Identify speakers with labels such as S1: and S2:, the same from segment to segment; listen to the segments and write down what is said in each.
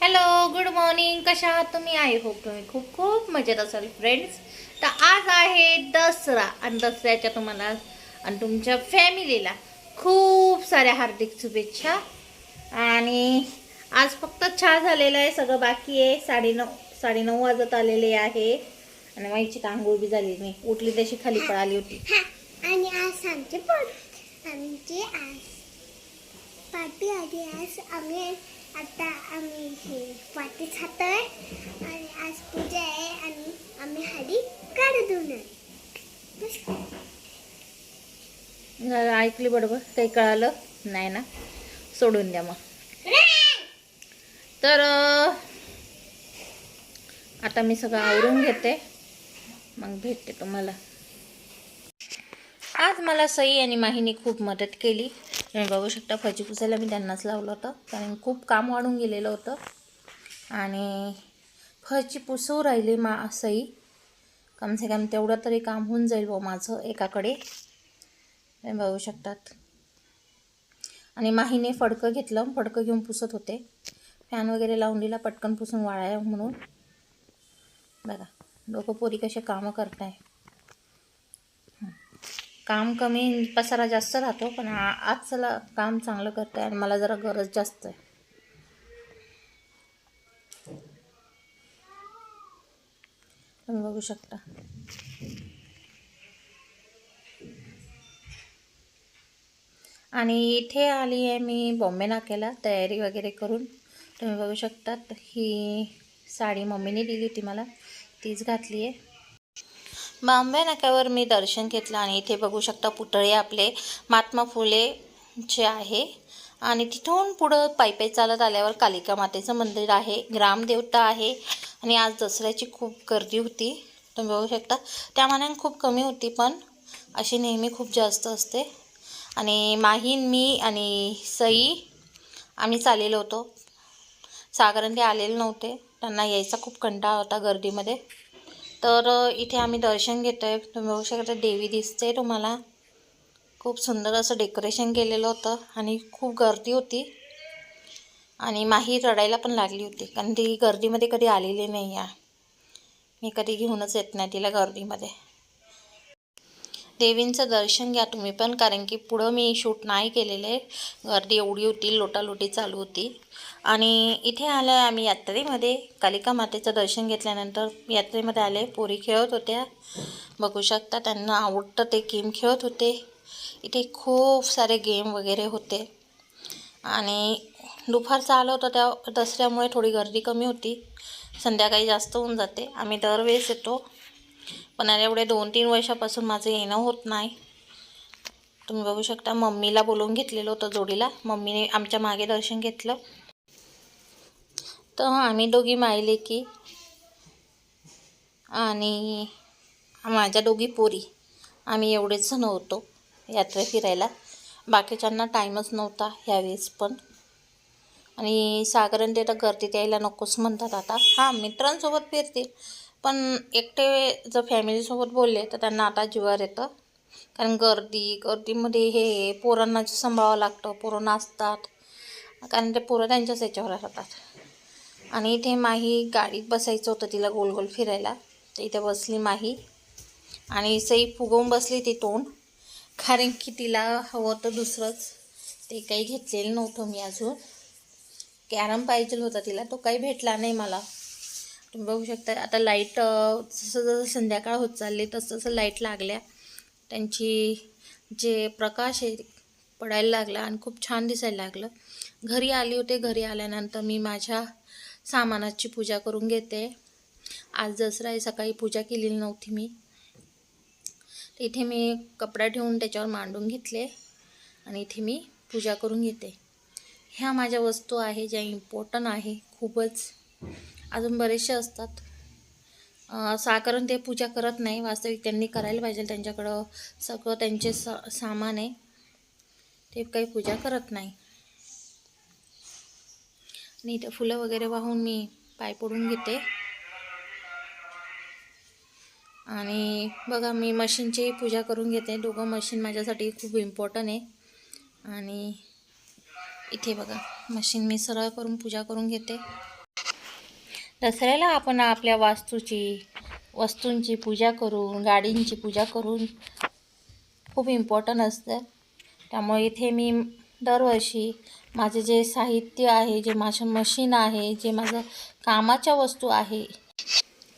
S1: Hello good morning कशा आहात तुम्ही? आय होप तुम्ही खूप खूप मजेत असाल फ्रेंड्स तर आज आहे दसरा. आणि दसऱ्याच्या तुम्हाला आणि तुमच्या फॅमिलीला खूप साऱ्या हार्दिक शुभेच्छा. आणि आज फक्त छा झालेलं आहे सगळं बाकी आहे. साडेनऊ साडेनऊ वाजत आलेले आहे. आणि माईची आंघोळ बी झाली. नाही उठली तशी खाली पळाली होती.
S2: आणि आज आमचे पण आमचे आज पार्टी आली. आज आम्ही आता आम्ही हे पार्टी खातोय आणि आज पूजा आहे आणि आम्ही हळदी आहे. बस.
S1: जरा ऐकली बरोबर? काही कळालं? नाही ना? सोडून द्या मग. तर आता मी सगळं आवरून घेते. मग भेटते तुम्हाला. आज मला सई आणि माहीने खूप मदत केली. तुम्ही बघू शकता फजी पुसायला मी त्यांनाच लावलं होतं. कारण खूप काम वाढून गेलेलं होतं. आणि फरची पुसू राहिली मा असंही कमसे कम तेवढं तरी काम होऊन जाईल व माझं एकाकडे. तुम्ही बघू शकतात आणि माहीने फडकं घेतलं. फडकं घेऊन पुसत होते. फॅन वगैरे लावून दिला. पटकन पुसून वाळाया म्हणून. बघा लोक पोरी कसे कामं करताय. काम कमी पसारा जास्त राहतो पण आज चला काम चांगलं करताय आणि मला जरा गरज जास्त आहे. तुम्ही बघू शकता. आणि इथे आली आहे मी बॉम्बे नाक्याला तयारी वगैरे करून. तुम्ही बघू शकतात ही साडी मम्मीने दिली होती मला तीच घातली आहे. बॉम्बे नाक्यावर मी दर्शन घेतलं आणि इथे बघू शकता पुतळे आपले महात्मा फुलेचे आहे. आणि तिथून पुढं पायी पायी चालत आल्यावर कालिका मातेचं मंदिर आहे. ग्रामदेवता आहे. आणि आज दसऱ्याची खूप गर्दी होती. तुम्ही बघू शकता. त्या मानाने खूप कमी होती पण अशी नेहमी खूप जास्त असते. आणि माहीन मी आणि सई आम्ही चाललेलो होतो. सागरण ते आलेले नव्हते. त्यांना यायचा खूप कंटाळा होता गर्दीमध्ये. तर इथे आम्ही दर्शन घेतो आहे तुम्ही बघू शकता देवी दिसते तुम्हाला. खूप सुंदर असं डेकोरेशन केलेलं होतं आणि खूप गर्दी होती. आणि माही रडायला पण लागली होती कारण ती गर्दीमध्ये कधी आलेली नाही आहे. मी कधी घेऊनच येत नाही तिला गर्दीमध्ये. देवींचं दर्शन घ्या तुम्ही पण कारण की पुढं मी शूट नाही केलेले गर्दी एवढी होती लोटालोटी चालू होती. आणि इथे आलं आम्ही यात्रेमध्ये. कालिका मातेचं दर्शन घेतल्यानंतर यात्रेमध्ये आले. पोरी खेळत होत्या. बघू शकता त्यांना आवडतं ते गेम खेळत होते. इथे खूप सारे गेम वगैरे होते. आणि दुपारचं आलं होतं त्या दसऱ्यामुळे थोडी गर्दी कमी होती. संध्याकाळी जास्त होऊन जाते. आम्ही दरवेळेस येतो. पण आता एवढे दोन तीन वर्षापासून माझं येणं होत नाही. तुम्ही बघू शकता मम्मीला बोलवून घेतलेलं होतं जोडीला. मम्मीने आमच्या मागे दर्शन घेतलं. तर आम्ही दोघी मायले की आणि माझ्या दोघी पोरी. आम्ही एवढेच जण होतो यात्रा फिरायला. बाकीच्यांना टाईमच नव्हता ह्यावेळेस पण. आणि सागरण ते तर गर्दीत यायला नकोच म्हणतात आता. हां मित्रांसोबत फिरतील. पण एकटे जर फॅमिलीसोबत बोलले तर त्यांना आता जीवावर येतं. कारण गर्दी गर्दीमध्ये हे पोरांना सांभाळावं लागतं पोरं नाचतात. कारण ते पोरं त्यांच्याच याच्यावर राहतात. आणि इथे माही गाडीत बसायचं होतं तिला गोल गोल फिरायला. तर इथे बसली माही. आणि सई फुगवून बसली ती तोंड. कारण की तिला हवं होतं दुसरंच. ते काही घेतलेलं नव्हतं मी अजून. कॅरम पाहिजे होता तिला. तो काही भेटला नाही मला. तुम्ही बघू शकता आता लाइट जसं जसं संध्याकाळ होत चालली तसं तसं लाइट लागल्या. त्यांची जे प्रकाश आहे पडायला लागला आणि खूप छान दिसायला लागलं. घरी आली होते. घरी आल्यानंतर मी माझ्या सामानाची पूजा करून घेते. आज दसरा आहे सकाळी पूजा केलेली नव्हती मी. इथे मी कपडा ठेवून त्याच्यावर मांडून घेतले आणि इथे मी पूजा करून घेते. ह्या माझ्या वस्तू आहे ज्या इम्पॉर्टंट आहे खूपच. अजून बरेचसे असतात. साकरण ते पूजा करत नाही वास्तविक त्यांनी करायला पाहिजे त्यांच्याकडं सगळं त्यांचे स सामान आहे. ते काही पूजा करत नाही. आणि इथं फुलं वगैरे वाहून मी पाय पडून घेते. आणि बघा मी मशीनची पूजा करून घेते. दोघं मशीन माझ्यासाठी खूप इम्पॉर्टंट आहे. आणि इथे बघा मशीन मी सरळ करून पूजा करून घेते. दसऱ्याला आपण आपल्या वास्तूची वस्तूंची पूजा करून गाडींची पूजा करून खूप इम्पॉर्टंट असतं. त्यामुळे इथे मी दरवर्षी माझे जे साहित्य आहे जे माझं मशीन आहे जे माझं कामाच्या वस्तू आहे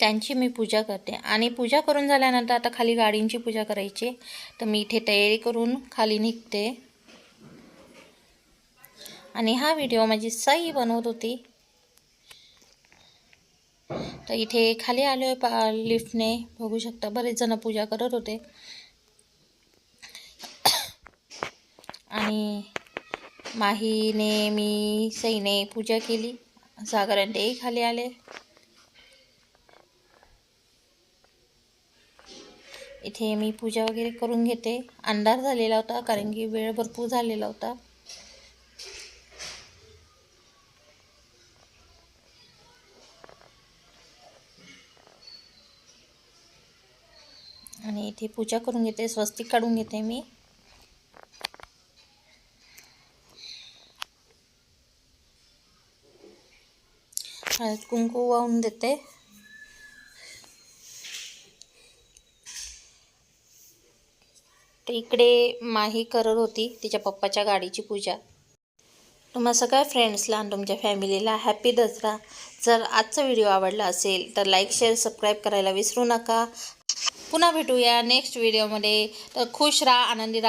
S1: त्यांची मी पूजा करते. आणि पूजा करून झाल्यानंतर आता खाली गाडींची पूजा करायची तर मी इथे तयारी करून खाली निघते. आणि हा व्हिडिओ माझी सई बनवत होती. तर इथे खाली आलो आहे पा लिफ्टने. बघू शकता बरेच जण पूजा करत होते. आणि माहीने मी सईने पूजा केली. सागर अंडेही खाली आले. इथे मी पूजा वगैरे करून घेते. अंधार झालेला होता कारण की वेळ भरपूर झालेला होता. आणि इथे पूजा करून घेते स्वस्तिक काढून घेते मी. हळद कुंकू वाहून देते तर इकडे माही करत होती तिच्या पप्पाच्या गाडीची पूजा. तुम्हा सगळ्या फ्रेंड्सला आणि तुमच्या फॅमिलीला हॅपी दसरा. जर आजचा व्हिडिओ आवडला असेल तर लाईक शेअर सबस्क्राईब करायला विसरू नका. पुन्हा भेटूया नेक्स्ट व्हिडिओमध्ये तर खुश राहा आनंदी राहा.